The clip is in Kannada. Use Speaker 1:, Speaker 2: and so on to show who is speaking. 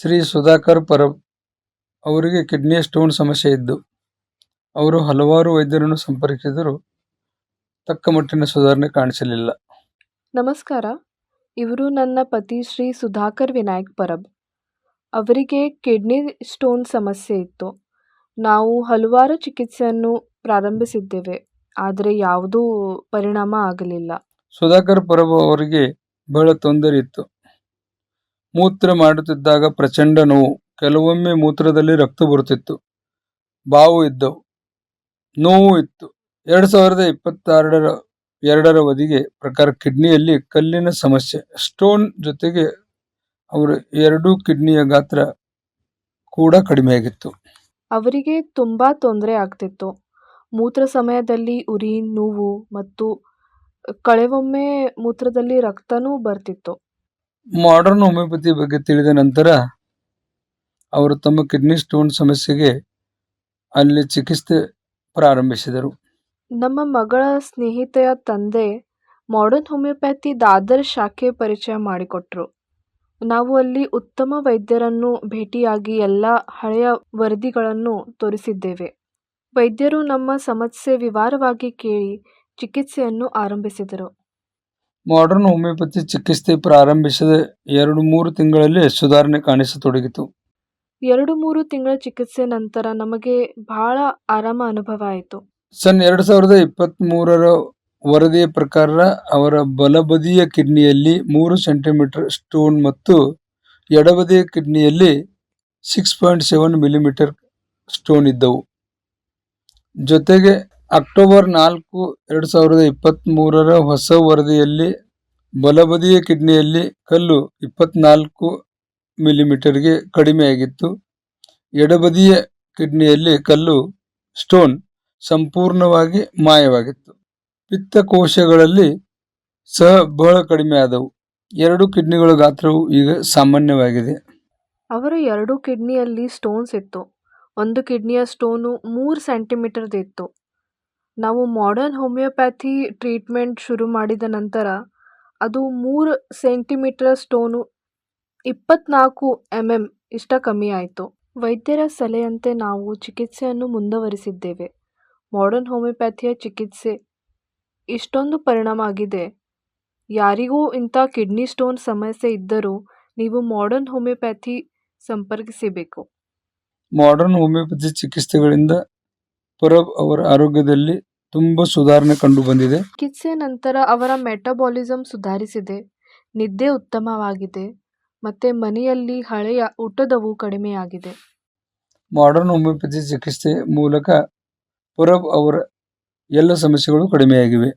Speaker 1: ಶ್ರೀ ಸುಧಾಕರ್ ಪರಬ್ ಅವರಿಗೆ ಕಿಡ್ನಿ ಸ್ಟೋನ್ ಸಮಸ್ಯೆ ಇದ್ದು ಅವರು ಹಲವಾರು ವೈದ್ಯರನ್ನು ಸಂಪರ್ಕಿಸಿದರೂ ತಕ್ಕ ಮಟ್ಟಿನ ಸುಧಾರಣೆ ಕಾಣಿಸಲಿಲ್ಲ.
Speaker 2: ನಮಸ್ಕಾರ. ಇವರು ನನ್ನ ಪತಿ ಶ್ರೀ ಸುಧಾಕರ್ ವಿನಾಯಕ್ ಪರಬ್. ಅವರಿಗೆ ಕಿಡ್ನಿ ಸ್ಟೋನ್ ಸಮಸ್ಯೆ ಇತ್ತು. ನಾವು ಹಲವಾರು ಚಿಕಿತ್ಸೆಯನ್ನು ಪ್ರಾರಂಭಿಸಿದ್ದೇವೆ ಆದರೆ ಯಾವುದೂ ಪರಿಣಾಮ ಆಗಲಿಲ್ಲ.
Speaker 1: ಸುಧಾಕರ್ ಪರಬ್ ಅವರಿಗೆ ಬಹಳ ತೊಂದರೆ ಇತ್ತು. ಮೂತ್ರ ಮಾಡುತ್ತಿದ್ದಾಗ ಪ್ರಚಂಡ ನೋವು. ಕೆಲವೊಮ್ಮೆ ಮೂತ್ರದಲ್ಲಿ ರಕ್ತ ಬರುತ್ತಿತ್ತು. ಬಾವು ಇದ್ದವು. ನೋವು ಇತ್ತು. ಎರಡು ಸಾವಿರದ ಇಪ್ಪತ್ತಾರರ, ಎರಡರ ಅವಧಿಗೆ ಪ್ರಕಾರ ಕಿಡ್ನಿಯಲ್ಲಿ ಕಲ್ಲಿನ ಸಮಸ್ಯೆ. ಸ್ಟೋನ್ ಜೊತೆಗೆ ಅವರ ಎರಡೂ ಕಿಡ್ನಿಯ ಗಾತ್ರ ಕೂಡ ಕಡಿಮೆಯಾಗಿತ್ತು.
Speaker 2: ಅವರಿಗೆ ತುಂಬ ತೊಂದರೆ ಆಗ್ತಿತ್ತು. ಮೂತ್ರ ಸಮಯದಲ್ಲಿ ಉರಿ, ನೋವು ಮತ್ತು ಕಳೆವೊಮ್ಮೆ ಮೂತ್ರದಲ್ಲಿ ರಕ್ತನೂ ಬರ್ತಿತ್ತು.
Speaker 1: ಮಾಡರ್ನ್ ಹೋಮಿಯೋಪತಿ ಬಗ್ಗೆ ತಿಳಿದ ನಂತರ, ಅವರು ತಮ್ಮ ಕಿಡ್ನಿ ಸ್ಟೋನ್ ಸಮಸ್ಯೆಗೆ ಅಲ್ಲಿ ಚಿಕಿತ್ಸೆ ಪ್ರಾರಂಭಿಸಿದರು.
Speaker 2: ನಮ್ಮ ಮಗಳ ಸ್ನೇಹಿತೆಯ ತಂದೆ ಮಾಡರ್ನ್ ಹೋಮಿಯೋಪ್ಯಾಥಿ ದಾದರ್ ಶಾಖೆ ಪರಿಚಯ ಮಾಡಿಕೊಟ್ರು. ನಾವು ಅಲ್ಲಿ ಉತ್ತಮ ವೈದ್ಯರನ್ನು ಭೇಟಿಯಾಗಿ ಎಲ್ಲ ಹಳೆಯ ವರದಿಗಳನ್ನು ತೋರಿಸಿದ್ದೇವೆ. ವೈದ್ಯರು ನಮ್ಮ ಸಮಸ್ಯೆ ವಿವರವಾಗಿ ಕೇಳಿ ಚಿಕಿತ್ಸೆಯನ್ನು ಆರಂಭಿಸಿದರು.
Speaker 1: ಮಾಡರ್ನ್ ಹೋಮಿಯೋಪತಿ ಚಿಕಿತ್ಸೆ ಪ್ರಾರಂಭಿಸಿದ ಎರಡು ಮೂರು ತಿಂಗಳಲ್ಲಿ ಸುಧಾರಣೆ ಕಾಣಿಸತೊಡಗಿತು.
Speaker 2: ಎರಡು ಮೂರು ತಿಂಗಳ ಚಿಕಿತ್ಸೆ ನಂತರ ನಮಗೆ ಬಹಳ ಆರಾಮ ಅನುಭವ ಆಯಿತು.
Speaker 1: ಸನ್ ಎರಡು ಸಾವಿರದ ಇಪ್ಪತ್ತ್ ಮೂರರ ವರದಿಯ ಪ್ರಕಾರ ಅವರ ಬಲಬದಿಯ ಕಿಡ್ನಿಯಲ್ಲಿ ಮೂರು ಸೆಂಟಿಮೀಟರ್ ಸ್ಟೋನ್ ಮತ್ತು ಎಡಬದಿಯ ಕಿಡ್ನಿಯಲ್ಲಿ six point seven millimetre stone ಇದ್ದವು. ಜೊತೆಗೆ ಅಕ್ಟೋಬರ್ ನಾಲ್ಕು, ಎರಡು ಸಾವಿರದ ಇಪ್ಪತ್ತ್ಮೂರರ ಹೊಸ ವರದಿಯಲ್ಲಿ, ಬಲಬದಿಯ ಕಿಡ್ನಿಯಲ್ಲಿ ಕಲ್ಲು ಇಪ್ಪತ್ನಾಲ್ಕು ಮಿಲಿಮೀಟರ್ಗೆ ಕಡಿಮೆಯಾಗಿತ್ತು. ಎಡಬದಿಯ ಕಿಡ್ನಿಯಲ್ಲಿ ಕಲ್ಲು ಸ್ಟೋನ್ ಸಂಪೂರ್ಣವಾಗಿ ಮಾಯವಾಗಿತ್ತು. ಪಿತ್ತಕೋಶಗಳಲ್ಲಿ ಸಹ ಬಹಳ ಕಡಿಮೆ ಆದವು. ಎರಡು ಕಿಡ್ನಿಗಳ ಗಾತ್ರವು ಈಗ ಸಾಮಾನ್ಯವಾಗಿದೆ.
Speaker 2: ಅವರ ಎರಡು ಕಿಡ್ನಿಯಲ್ಲಿ ಸ್ಟೋನ್ಸ್ ಇತ್ತು. ಒಂದು ಕಿಡ್ನಿಯ ಸ್ಟೋನು ಮೂರು ಸೆಂಟಿಮೀಟರ್ದಿತ್ತು. ನಾವು ಮಾಡರ್ನ್ ಹೋಮಿಯೋಪ್ಯಾಥಿ ಟ್ರೀಟ್ಮೆಂಟ್ ಶುರು ಮಾಡಿದ ನಂತರ ಅದು ಮೂರು ಸೆಂಟಿಮೀಟರ್ ಸ್ಟೋನು ಇಪ್ಪತ್ನಾಲ್ಕು ಎಂ ಎಂ ಇಷ್ಟ ಕಮ್ಮಿ ಆಯಿತು. ವೈದ್ಯರ ಸಲಹೆಯಂತೆ ನಾವು ಚಿಕಿತ್ಸೆಯನ್ನು ಮುಂದುವರಿಸಿದ್ದೇವೆ. ಮಾಡರ್ನ್ ಹೋಮಿಯೋಪ್ಯಾಥಿಯ ಚಿಕಿತ್ಸೆ ಇಷ್ಟೊಂದು ಪರಿಣಾಮ ಆಗಿದೆ. ಯಾರಿಗೂ ಇಂಥ ಕಿಡ್ನಿ ಸ್ಟೋನ್ ಸಮಸ್ಯೆ ಇದ್ದರೂ ನೀವು ಮಾಡರ್ನ್ ಹೋಮಿಯೋಪ್ಯಾಥಿ ಸಂಪರ್ಕಿಸಬೇಕು.
Speaker 1: ಮಾಡರ್ನ್ ಹೋಮಿಯೋಪತಿ ಚಿಕಿತ್ಸೆಗಳಿಂದ ಪರಬ್ ಅವರ ಆರೋಗ್ಯದಲ್ಲಿ ತುಂಬಾ ಸುಧಾರಣೆ ಕಂಡು ಬಂದಿದೆ.
Speaker 2: ಚಿಕಿತ್ಸೆ ನಂತರ ಅವರ ಮೆಟಬಾಲಿಸಂ ಸುಧಾರಿಸಿದೆ. ನಿದ್ದೆ ಉತ್ತಮವಾಗಿದೆ. ಮತ್ತೆ ಮನೆಯಲ್ಲಿ ಹಳೆಯ ಊಟದವು ಕಡಿಮೆಯಾಗಿದೆ.
Speaker 1: ಮಾಡರ್ನ್ ಹೋಮಿಯೋಪತಿ ಚಿಕಿತ್ಸೆ ಮೂಲಕ ಪುರಬ್ ಅವರ ಎಲ್ಲ ಸಮಸ್ಯೆಗಳು ಕಡಿಮೆಯಾಗಿವೆ.